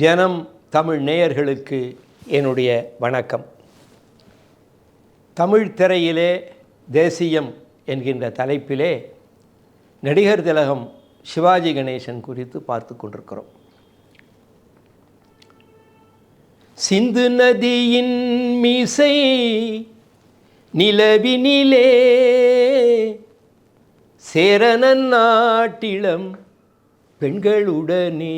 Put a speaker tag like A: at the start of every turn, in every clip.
A: ஜனம் தமிழ் நேயர்களுக்கு என்னுடைய வணக்கம். தமிழ் திரையிலே தேசியம் என்கின்ற தலைப்பிலே நடிகர் திலகம் சிவாஜி கணேசன் குறித்து பார்த்து கொண்டிருக்கிறோம். சிந்து நதியின் மீசை நிலவினிலே சேரணன் நாட்டிளம் பெண்களுடனே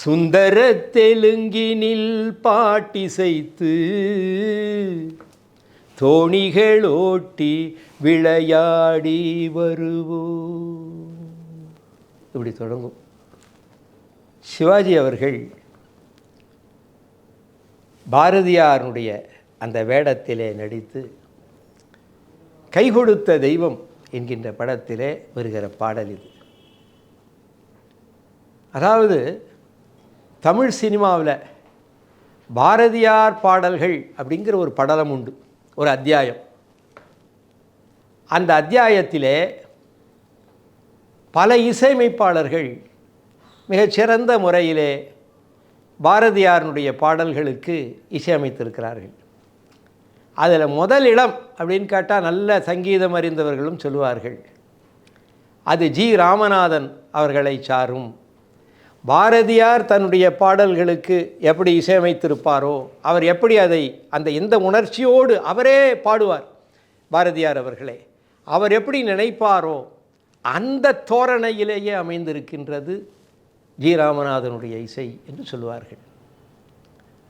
A: சுந்தர தெலுங்கினில் பாட்டிசைத்து தோணிகளோட்டி விளையாடி வருவோம் இப்படி தொடங்கும். சிவாஜி அவர்கள் பாரதியாருடைய அந்த வேடத்திலே நடித்து கை கொடுத்த தெய்வம் என்கின்ற படத்திலே வருகிற பாடல் இது. அதாவது தமிழ் சினிமாவில் பாரதியார் பாடல்கள் அப்படிங்கிற ஒரு படலம் உண்டு ஒரு அத்தியாயம். அந்த அத்தியாயத்திலே பல இசையமைப்பாளர்கள் மிகச்சிறந்த முறையிலே பாரதியாரனுடைய பாடல்களுக்கு இசையமைத்திருக்கிறார்கள். அதில் முதல் இடம் அப்படின்னு கேட்டால் நல்ல சங்கீதம் அறிந்தவர்களும் சொல்லுவார்கள். அது ஜி. ராமநாதன் அவர்களை சாரும் பாரதியார் தன்னுடைய பாடல்களுக்கு எப்படி இசையமைத்திருப்பாரோ அவர் எப்படி அதை அந்த எந்த உணர்ச்சியோடு அவரே பாடுவார் பாரதியார் அவர்களே அவர் எப்படி நினைப்பாரோ அந்த தோரணையிலேயே அமைந்திருக்கின்றது ஜி ராமநாதனுடைய இசை என்று சொல்லுவார்கள்.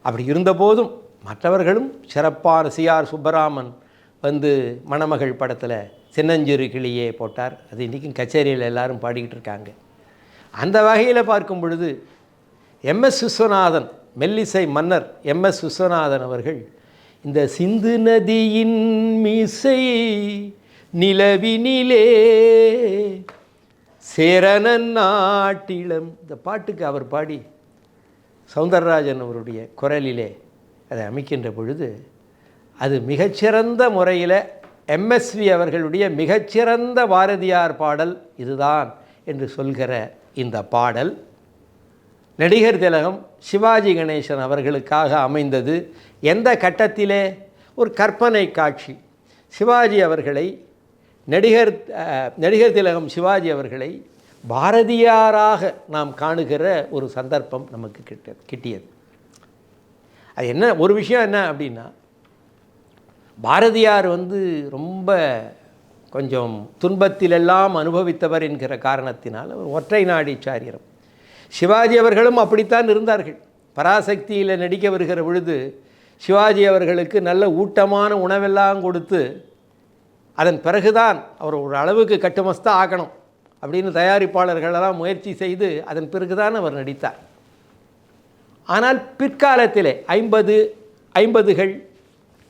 A: அப்படி இருந்தபோதும் மற்றவர்களும் சிறப்பான சிஆர் சுப்பராமன் வந்து மணமகள் படத்தில் சின்னஞ்சிறு கிளியே போட்டார். அது இன்றைக்கும் கச்சேரியில் எல்லாரும் பாடிக்கிட்டு இருக்காங்க. அந்த வகையில் பார்க்கும் பொழுது எம்எஸ் விஸ்வநாதன் மெல்லிசை மன்னர் எம்எஸ் விஸ்வநாதன் அவர்கள் இந்த சிந்து நதியின் மீசை நிலவினிலே சேரணன் நாட்டிலம் இந்த பாட்டுக்கு அவர் பாடி சவுந்தரராஜன் அவருடைய குரலிலே அதை அமைக்கின்ற பொழுது அது மிகச்சிறந்த முறையில் எம்எஸ்வி அவர்களுடைய மிகச்சிறந்த பாரதியார் பாடல் இதுதான் என்று சொல்கிற இந்த பாடல். நடிகர் திலகம் சிவாஜி கணேசன் அவர்களுக்காக அமைந்தது. எந்த கட்டத்திலே? ஒரு கற்பனை காட்சி. சிவாஜி அவர்களை நடிகர் நடிகர் திலகம் சிவாஜி அவர்களை பாரதியாராக நாம் காணுகிற ஒரு சந்தர்ப்பம் நமக்கு கிட்ட கிட்டியது. அது என்ன ஒரு விஷயம் என்ன அப்படின்னா பாரதியார் வந்து ரொம்ப கொஞ்சம் துன்பத்திலெல்லாம் அனுபவித்தவர் என்கிற காரணத்தினால் அவர் ஒற்றை நாடி சிவாஜி அவர்களும் அப்படித்தான் இருந்தார்கள். பராசக்தியில் நடிக்க வருகிற பொழுது சிவாஜி அவர்களுக்கு நல்ல ஊட்டமான உணவெல்லாம் கொடுத்து அதன் பிறகுதான் அவர் ஒரு அளவுக்கு கட்டுமஸ்தா ஆகணும் அப்படின்னு தயாரிப்பாளர்களெல்லாம் முயற்சி செய்து அதன் பிறகுதான் அவர் நடித்தார். ஆனால் பிற்காலத்திலே ஐம்பது ஐம்பதுகள்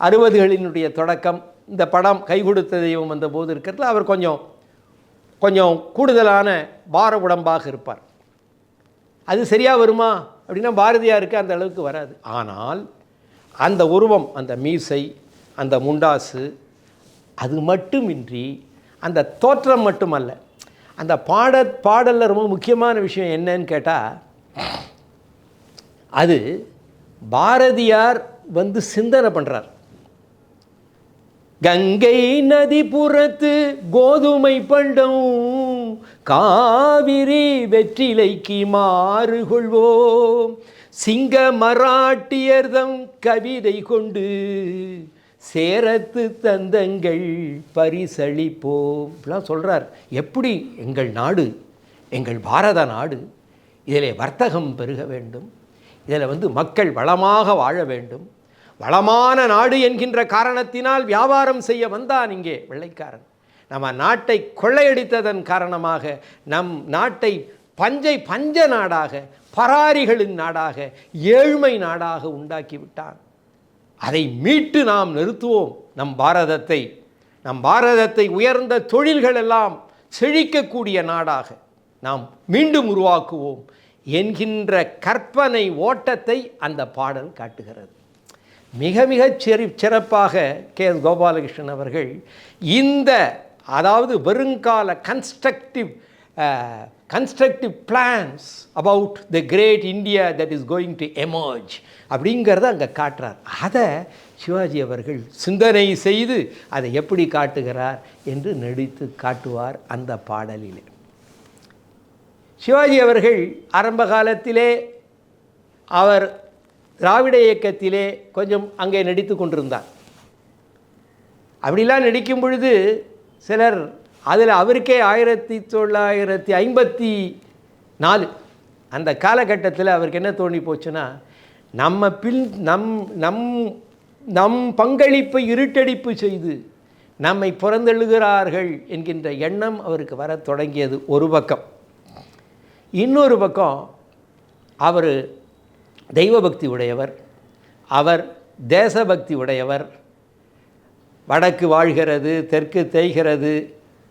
A: அறுபதுகளினுடைய தொடக்கம் இந்த படம் கை கொடுத்த தெய்வம் வந்த போது இருக்கிறதுல அவர் கொஞ்சம் கொஞ்சம் கூடுதலான பார உடம்பாக இருப்பார். அது சரியாக வருமா? அப்படின்னா பாரதியாருக்கு அந்த அளவுக்கு வராது. ஆனால் அந்த உருவம் அந்த மீசை அந்த முண்டாசு அது மட்டுமின்றி அந்த தோற்றம் மட்டுமல்ல. அந்த பாட பாடலில் ரொம்ப முக்கியமான விஷயம் என்னன்னு கேட்டால் அது பாரதியார் வந்து சிந்தனை பண்ணுறார் கங்கை நதி புறத்து கோதுமை பண்டம் காவிரி வெற்றிலைக்கு மாறு கொள்வோம் சிங்க மராட்டியர்தம் கவிதை கொண்டு சேரத்து தந்தங்கள் பரிசளிப்போம். இப்படிலாம் சொல்கிறார் எப்படி எங்கள் நாடு எங்கள் பாரத நாடு இதில் வர்த்தகம் பெருக வேண்டும். இதில் வந்து மக்கள் வளமாக வாழ வேண்டும். வளமான நாடு என்கின்ற காரணத்தினால் வியாபாரம் செய்ய வந்தான் இங்கே வெள்ளைக்காரன். நம்ம நாட்டை கொள்ளையடித்ததன் காரணமாக நம் நாட்டை பஞ்சை பஞ்ச நாடாக பராரிகளின் நாடாக ஏழ்மை நாடாக உண்டாக்கிவிட்டான் அதை மீட்டு நாம் நிறுத்துவோம். நம் பாரதத்தை நம் பாரதத்தை உயர்ந்த தொழில்கள் எல்லாம் செழிக்கக்கூடிய நாடாக நாம் மீண்டும் உருவாக்குவோம் என்கின்ற கற்பனை ஓட்டத்தை அந்த பாடல் காட்டுகிறது. மிக மிக சிறி சிறப்பாக கே. எஸ். கோபாலகிருஷ்ணன் அவர்கள் இந்த அதாவது வருங்கால constructive constructive plans about the great India that is going to emerge அப்படிங்கிறத அங்கே காட்டுறார். அதை சிவாஜி அவர்கள் சிந்தனை செய்து அதை எப்படி காட்டுகிறார் என்று நடித்து காட்டுவார் அந்த பாடலிலே. சிவாஜி அவர்கள் ஆரம்ப காலத்திலே அவர் திராவிட இயக்கத்திலே கொஞ்சம் அங்கே நடித்து கொண்டிருந்தார். அப்படிலாம் நடிக்கும் பொழுது சிலர் அதில் அவருக்கே ஆயிரத்தி தொள்ளாயிரத்தி ஐம்பத்தி நாலு அந்த காலகட்டத்தில் அவருக்கு என்ன தோணி போச்சுன்னா நம்ம பின் நம் நம் நம் பங்களிப்பை இருட்டடிப்பு செய்து நம்மை புறந்தெழுகிறார்கள் என்கின்ற எண்ணம் அவருக்கு வரத் தொடங்கியது ஒரு பக்கம். இன்னொரு பக்கம் அவர் தெய்வபக்தி உடையவர் அவர் தேசபக்தி உடையவர் வடக்கு வாழ்கிறது தெற்கு தேய்கிறது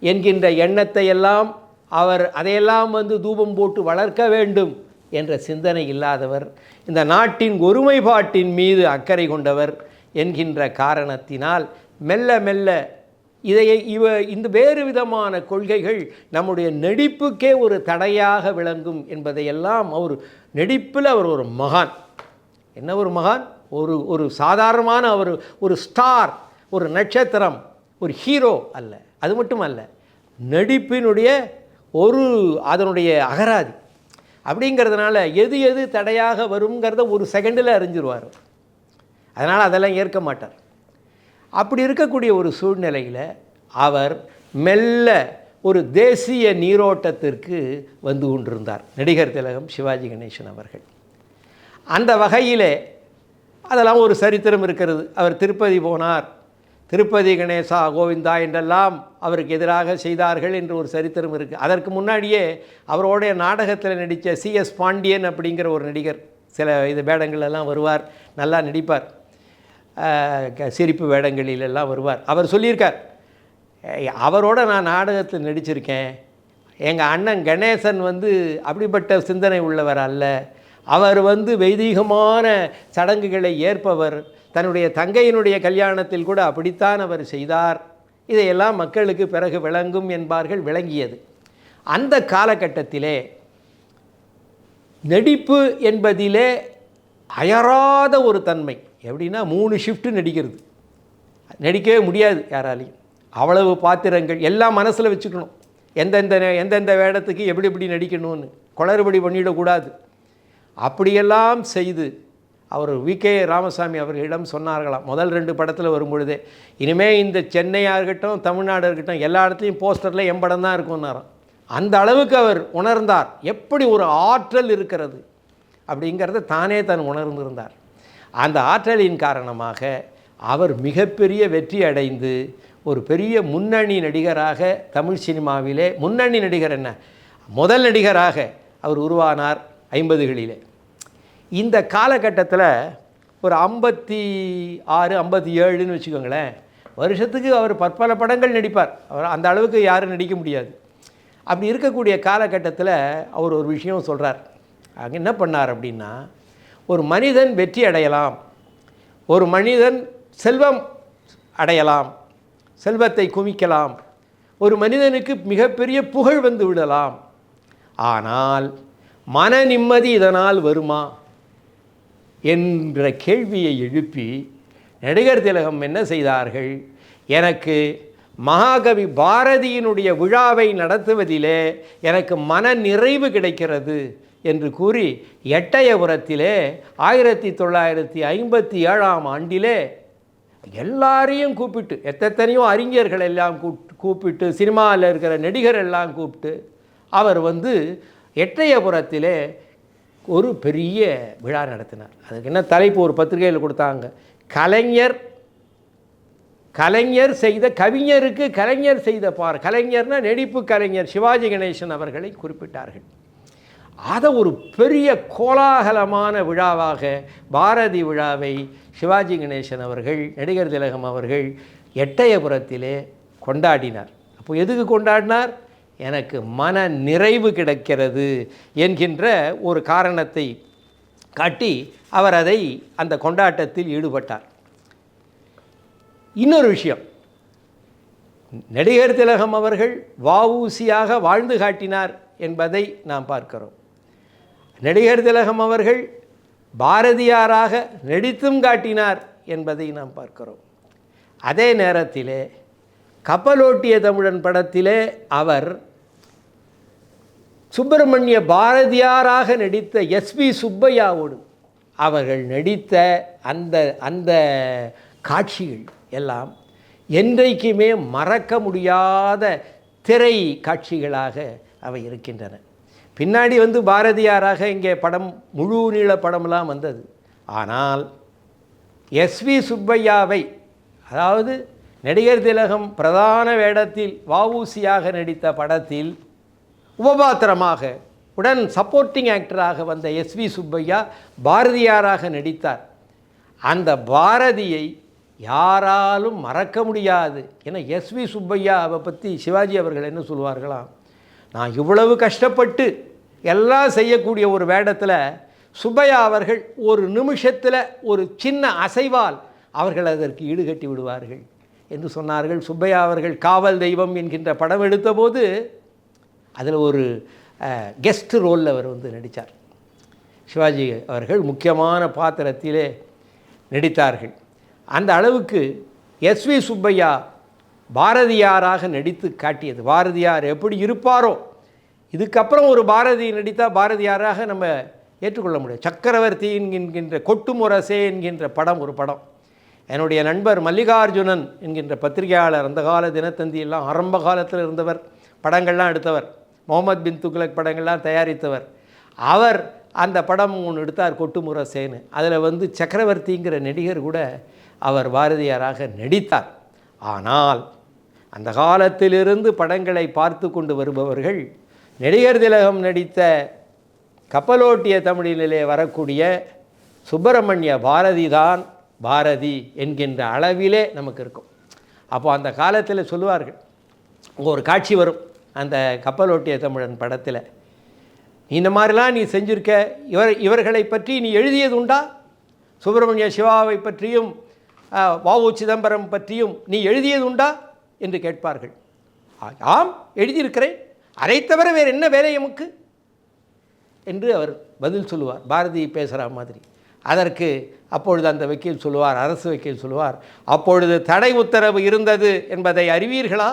A: என்கின்ற எண்ணத்தை எல்லாம் அவர் அதையெல்லாம் வந்து தூபம் போட்டு வளர்க்க வேண்டும் என்ற சிந்தனை இல்லாதவர் இந்த நாட்டின் ஒருமைப்பாட்டின் மீது அக்கறை கொண்டவர் என்கின்ற காரணத்தினால் மெல்ல மெல்ல இதை இவ இந்த வேறு விதமான கொள்கைகள் நம்முடைய நடிப்புக்கே ஒரு தடையாக விளங்கும் என்பதையெல்லாம் அவர் நடிப்பில் அவர் ஒரு மகான். என்ன ஒரு மகான்? ஒரு ஒரு சாதாரணமான அவர் ஒரு ஸ்டார் ஒரு நட்சத்திரம் ஒரு ஹீரோ அல்ல. அது மட்டும் அல்ல. நடிப்பினுடைய ஒரு அதனுடைய அகராதி. அப்படிங்கிறதுனால எது எது தடையாக வருங்கிறத ஒரு செகண்டில் அறிஞ்சிருவார். அதனால் அதெல்லாம் ஏற்க மாட்டார். அப்படி இருக்கக்கூடிய ஒரு சூழ்நிலையில் அவர் மெல்ல ஒரு தேசிய நீரோட்டத்திற்கு வந்து கொண்டிருந்தார். நடிகர் திலகம் சிவாஜி கணேசன் அவர்கள். அந்த வகையிலே அதெல்லாம் ஒரு சரித்திரம் இருக்கிறது. அவர் திருப்பதி போனார். திருப்பதி கணேசா கோவிந்தா என்றெல்லாம் அவருக்கு எதிராக செய்தார்கள் என்று ஒரு சரித்திரம் இருக்குது அதற்கு முன்னாடியே அவரோடைய நாடகத்தில் நடித்த சிஎஸ் பாண்டியன் அப்படிங்கிற ஒரு நடிகர் சில இது வேடங்கள் எல்லாம் வருவார் நல்லா நடிப்பார். சிரிப்பு வேடங்களில் எல்லாம் வருவார். அவர் சொல்லியிருக்கார் அவரோட நான் நாடகத்தில் நடிச்சிருக்கேன். எங்கள் அண்ணன் கணேசன் வந்து அப்படிப்பட்ட சிந்தனை உள்ளவர் அல்ல. அவர் வந்து வைதீகமான சடங்குகளை ஏற்பவர். தன்னுடைய தங்கையினுடைய கல்யாணத்தில் கூட அப்படித்தான் அவர் செய்தார். இதையெல்லாம் மக்களுக்கு பிறகு விளங்கும் என்பார்கள் விளங்கியது. அந்த காலகட்டத்திலே நடிப்பு என்பதிலே அயராத ஒரு தன்மை. எப்படின்னா மூணு ஷிஃப்ட்டு நடிக்கிறது. நடிக்கவே முடியாது யாராலையும். அவ்வளவு பாத்திரங்கள் எல்லாம் மனசில் வச்சுக்கணும். எந்தெந்த நே- எந்தெந்த வேடத்துக்கு எப்படி எப்படி நடிக்கணும்னு. குளறுபடி பண்ணிடக்கூடாது. அப்படியெல்லாம் செய்து அவர் வி. கே. ராமசாமி அவர்களிடம் சொன்னார்களாம். முதல் ரெண்டு படத்தில் வரும்பொழுதே இனிமேல் இந்த சென்னையாக இருக்கட்டும் தமிழ்நாடு இருக்கட்டும் எல்லா இடத்துலையும் போஸ்டரில் எம்படம் தான் இருக்கும்னாராம். அந்த அளவுக்கு அவர் உணர்ந்தார். எப்படி ஒரு ஆற்றல் இருக்கிறது அப்படிங்கிறத தானே தான் உணர்ந்திருந்தார். அந்த ஆற்றலின் காரணமாக அவர் மிகப்பெரிய வெற்றி அடைந்து ஒரு பெரிய முன்னணி நடிகராக தமிழ் சினிமாவிலே முன்னணி நடிகர் என்ன? முதல் நடிகராக அவர் உருவானார் ஐம்பதுகளிலே. இந்த காலகட்டத்தில் ஒரு ஐம்பத்தி ஆறு ஐம்பத்தி ஏழுன்னு வச்சுக்கோங்களேன் வருஷத்துக்கு அவர் பற்பல படங்கள் நடிப்பார். அவர் அந்த அளவுக்கு யாரும் நடிக்க முடியாது. அப்படி இருக்கக்கூடிய காலகட்டத்தில் அவர் ஒரு விஷயம் சொல்கிறார் அங்கே என்ன பண்ணார் அப்படின்னா ஒரு மனிதன் வெற்றி அடையலாம். ஒரு மனிதன் செல்வம் அடையலாம். செல்வத்தை குமிக்கலாம் ஒரு மனிதனுக்கு மிகப்பெரிய புகழ் வந்து விடலாம். ஆனால் மன நிம்மதி இதனால் வருமா? என்ற கேள்வியை எழுப்பி நடிகர் திலகம் என்ன செய்தார்கள்? எனக்கு மகாகவி பாரதியினுடைய விழாவை நடத்துவதிலே எனக்கு மன நிறைவு கிடைக்கிறது. என்று கூறி எட்டயபுரத்திலே ஆயிரத்தி தொள்ளாயிரத்தி ஐம்பத்தி ஏழாம் ஆண்டிலே எல்லாரையும் கூப்பிட்டு எத்தனையோ அறிஞர்கள் எல்லாம் கூப்பிட்டு சினிமாவில் இருக்கிற நடிகர் எல்லாம் கூப்பிட்டு அவர் வந்து எட்டயபுரத்திலே ஒரு பெரிய விழா நடத்தினார். அதுக்கு என்ன தலைப்பு ஒரு பத்திரிகையில் கொடுத்தாங்க. கலைஞர் கலைஞர் செய்த கவிஞருக்கு கலைஞர் செய்த பார் கலைஞர்னா நடிப்பு கலைஞர் சிவாஜி கணேசன் அவர்களை குறிப்பிட்டார்கள். அதை ஒரு பெரிய கோலாகலமான விழாவாக பாரதி விழாவை சிவாஜி கணேசன் அவர்கள் நடிகர் திலகம் அவர்கள் எட்டயபுரத்திலே கொண்டாடினார். அப்போ எதுக்கு கொண்டாடினார்? எனக்கு மன நிறைவு கிடைக்கிறது என்கின்ற ஒரு காரணத்தை காட்டி அவர் அதை அந்த கொண்டாட்டத்தில் ஈடுபட்டார். இன்னொரு விஷயம். நடிகர் திலகம் அவர்கள் வாவூசியாக வாழ்ந்து காட்டினார் என்பதை நாம் பார்க்கிறோம். நடிகர் திலகம் அவர்கள் பாரதியாராக நடித்தும் காட்டினார் என்பதை நாம் பார்க்கிறோம். அதே நேரத்திலே கப்பலோட்டிய தமிழன் படத்திலே அவர் சுப்பிரமணிய பாரதியாராக நடித்த எஸ்பி சுப்பையாவோடு அவர்கள் நடித்த அந்த அந்த காட்சிகள் எல்லாம் என்றைக்குமே மறக்க முடியாத திரை காட்சிகளாக அவை இருக்கின்றன. பின்னாடி வந்து பாரதியாராக இங்கே படம் முழு நீள படமெல்லாம் வந்தது. ஆனால் எஸ்வி சுப்பையாவை அதாவது நடிகர் திலகம் பிரதான வேடத்தில் வவுசியாக நடித்த படத்தில் உபபாத்திரமாக உடன் சப்போர்ட்டிங் ஆக்டராக வந்த எஸ்வி சுப்பையா பாரதியாராக நடித்தார். அந்த பாரதியை யாராலும் மறக்க முடியாது ஏன்னா எஸ்வி சுப்பையாவை பற்றி சிவாஜி அவர்கள் என்ன சொல்லுவார்களாம் நான் இவ்வளவு கஷ்டப்பட்டு எல்லாம் செய்யக்கூடிய ஒரு வேடத்தில் சுப்பையா அவர்கள் ஒரு நிமிஷத்தில் ஒரு சின்ன அசைவால் அவர்கள் அதற்கு ஈடுகட்டி விடுவார்கள் என்று சொன்னார்கள். சுப்பையா அவர்கள் காவல் தெய்வம் என்கின்ற படம் எடுத்தபோது அதில் ஒரு கெஸ்ட் ரோலில் அவர் வந்து நடித்தார் சிவாஜி அவர்கள் முக்கியமான பாத்திரத்திலே நடித்தார்கள். அந்த அளவுக்கு எஸ்வி சுப்பையா பாரதியாராக நடித்து காட்டியது. பாரதியார் எப்படி இருப்பாரோ இதுக்கப்புறம் ஒரு பாரதி நடித்தால் பாரதியாராக நம்ம ஏற்றுக்கொள்ள முடியும் சக்கரவர்த்தி என்கின்ற கொட்டுமுரசே என்கின்ற படம் ஒரு படம். என்னுடைய நண்பர் மல்லிகார்ஜுனன் என்கின்ற பத்திரிகையாளர் அந்த கால தினத்தந்தியெல்லாம் ஆரம்ப காலத்தில் இருந்தவர் படங்கள்லாம் எடுத்தவர். முகமது பின் துக்லக் படங்கள்லாம் தயாரித்தவர். அவர் அந்த படம் ஒன்று எடுத்தார் கொட்டுமுரசேன்னு. அதில் வந்து சக்கரவர்த்திங்கிற நடிகர் கூட அவர் பாரதியாராக நடித்தார். ஆனால் அந்த காலத்திலிருந்து படங்களை பார்த்து கொண்டு வருபவர்கள் நடிகர் திலகம் நடித்த கப்பலோட்டிய தமிழிலே வரக்கூடிய சுப்பிரமணிய பாரதி தான் பாரதி என்கின்ற அளவிலே நமக்கு இருக்கும். அப்போது அந்த காலத்தில் சொல்லுவார்கள் ஒரு காட்சி வரும் அந்த கப்பலோட்டிய தமிழன் படத்தில். இந்த மாதிரிலாம் நீ செஞ்சுருக்க இவர் இவர்களை பற்றி நீ எழுதியது உண்டா? சுப்பிரமணிய சிவாவை பற்றியும் வாவு சிதம்பரம் பற்றியும் நீ எழுதியது உண்டா? என்று கேட்பார்கள். ஆம் எழுதியிருக்கிறேன். அதை தவிர வேறு என்ன வேலை எமக்கு? என்று அவர் பதில் சொல்லுவார். பாரதி பேசுகிற மாதிரி. அதற்கு அப்பொழுது அந்த வக்கீல் சொல்லுவார் அரசு வக்கீல் சொல்லுவார் அப்பொழுது தடை உத்தரவு இருந்தது என்பதை அறிவீர்களா?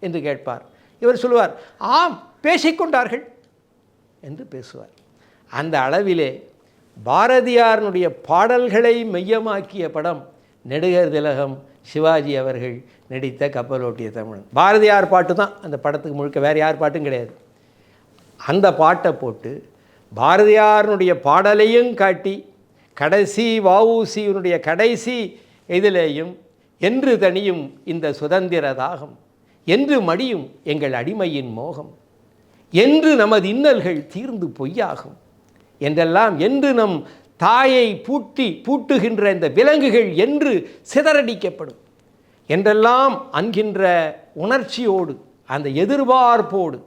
A: என்று கேட்பார். இவர் சொல்லுவார் ஆம் பேசிக்கொண்டார்கள் என்று பேசுவார். அந்த அளவிலே பாரதியாரனுடைய பாடல்களை மையமாக்கிய படம் நெடுகர் திலகம் சிவாஜி அவர்கள் நடித்த கப்பலோட்டிய தமிழன். பாரதியார் பாட்டு தான் அந்த படத்துக்கு முழுக்க வேறு யார் பாட்டும் கிடையாது. அந்த பாட்டை போட்டு பாரதியாரனுடைய பாடலையும் காட்டி கடைசி வவுசியினுடைய கடைசி இதிலேயும் என்று தனியும் இந்த சுதந்திர தாகம் என்று மடியும் எங்கள் அடிமையின் மோகம் என்று நமது இன்னல்கள் தீர்ந்து பொய்யாகும் என்றெல்லாம் என்று நம் தாயை பூட்டி பூட்டுகின்ற இந்த விலங்குகள் என்று சிதறடிக்கப்படும். என்றெல்லாம் அன்கின்ற உணர்ச்சியோடு அந்த எதிர்பார்ப்போடு.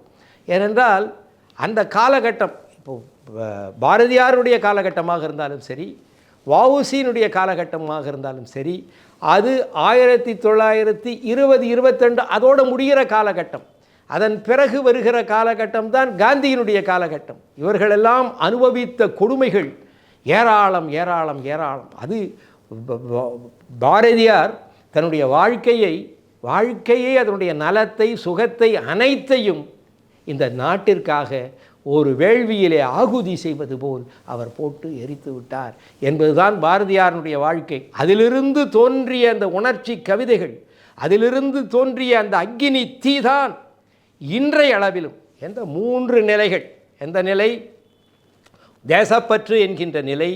A: ஏனென்றால் அந்த காலகட்டம் இப்போ பாரதியாருடைய காலகட்டமாக இருந்தாலும் சரி வவுசியினுடைய காலகட்டமாக இருந்தாலும் சரி அது ஆயிரத்தி தொள்ளாயிரத்தி இருபது இருபத்தெண்டு அதோடு முடிகிற காலகட்டம். அதன் பிறகு வருகிற காலகட்டம் தான் காந்தியினுடைய காலகட்டம். இவர்களெல்லாம் அனுபவித்த கொடுமைகள் ஏராளம் ஏராளம் ஏராளம். அது பாரதியார் தன்னுடைய வாழ்க்கையை வாழ்க்கையை அதனுடைய நலத்தை சுகத்தை அனைத்தையும் இந்த நாட்டிற்காக ஒரு வேள்வியிலே ஆகுதி செய்வது போல் அவர் போட்டு எரித்து விட்டார் என்பதுதான் பாரதியாரனுடைய வாழ்க்கை. அதிலிருந்து தோன்றிய அந்த உணர்ச்சி கவிதைகள் அதிலிருந்து தோன்றிய அந்த அக்கினி தீதான் இன்றைய அளவிலும். எந்த மூன்று நிலைகள் எந்த நிலை? தேசப்பற்று என்கின்ற நிலை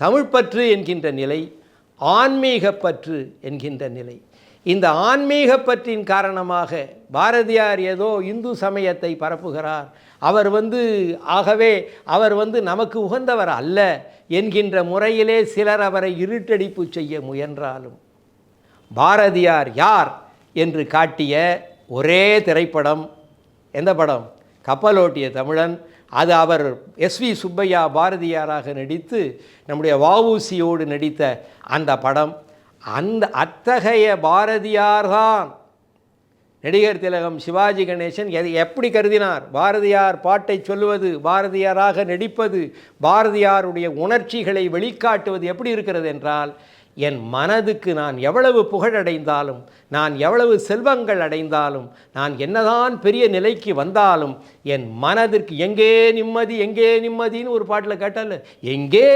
A: தமிழ்ப்பற்று என்கின்ற நிலை ஆன்மீகப்பற்று என்கின்ற நிலை. இந்த ஆன்மீகப்பற்றின் காரணமாக பாரதியார் ஏதோ இந்து சமயத்தை பரப்புகிறார். அவர் வந்து ஆகவே அவர் வந்து நமக்கு உகந்தவர் அல்ல என்கின்ற முறையிலே சிலர் அவரை இருட்டடிப்பு செய்ய முயன்றாலும். பாரதியார் யார் என்று காட்டிய ஒரே திரைப்படம் எந்த படம்? கப்பலோட்டிய தமிழன் அது அவர் எஸ்வி சுப்பையா பாரதியாராக நடித்து நம்முடைய வவுசியோடு நடித்த அந்த படம். அந்த அத்தகைய பாரதியார்தான் நடிகர் திலகம் சிவாஜி கணேசன் எதை எப்படி கருதினார்? பாரதியார் பாட்டை சொல்லுவது பாரதியாராக நடிப்பது பாரதியாருடைய உணர்ச்சிகளை வெளிக்காட்டுவது எப்படி இருக்கிறது என்றால் என் மனதுக்கு நான் எவ்வளவு புகழடைந்தாலும் நான் எவ்வளவு செல்வங்கள் அடைந்தாலும் நான் என்னதான் பெரிய நிலைக்கு வந்தாலும் என் மனதிற்கு எங்கே நிம்மதி எங்கே நிம்மதின்னு ஒரு பாட்டில் கேட்டால எங்கே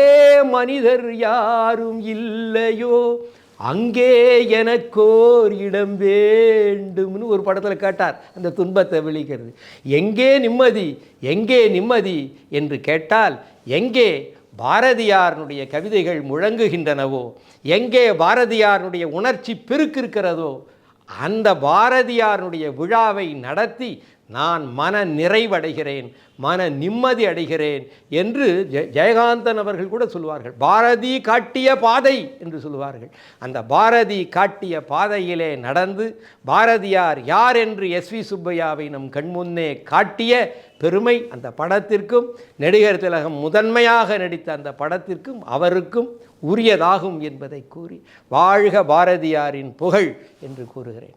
A: மனிதர் யாரும் இல்லையோ அங்கே எனக்கோர் இடம் வேண்டும்னு ஒரு படத்தில் கேட்டார். அந்த துன்பத்தை விழிக்கிறது. எங்கே நிம்மதி எங்கே நிம்மதி? என்று கேட்டால் எங்கே பாரதியாரனுடைய கவிதைகள் முழங்குகின்றனவோ எங்கே பாரதியாரனுடைய உணர்ச்சி பெருக்கிருக்கிறதோ அந்த பாரதியாருடைய விழாவை நடத்தி நான் மன நிறைவடைகிறேன் மன நிம்மதி அடைகிறேன் என்று ஜெயகாந்தன் அவர்கள் கூட சொல்லுவார்கள் பாரதி காட்டிய பாதை என்று சொல்லுவார்கள் அந்த பாரதி காட்டிய பாதையிலே நடந்து பாரதியார் யார் என்று எஸ் வி சுப்பையாவை நம் கண்முன்னே காட்டிய பெருமை அந்த படத்திற்கும் நடிகர் திலகம் முதன்மையாக நடித்த அந்த படத்திற்கும் அவருக்கும் உரியதாகும் என்பதை கூறி வாழ்க பாரதியாரின் புகழ் என்று கூறுகிறேன்.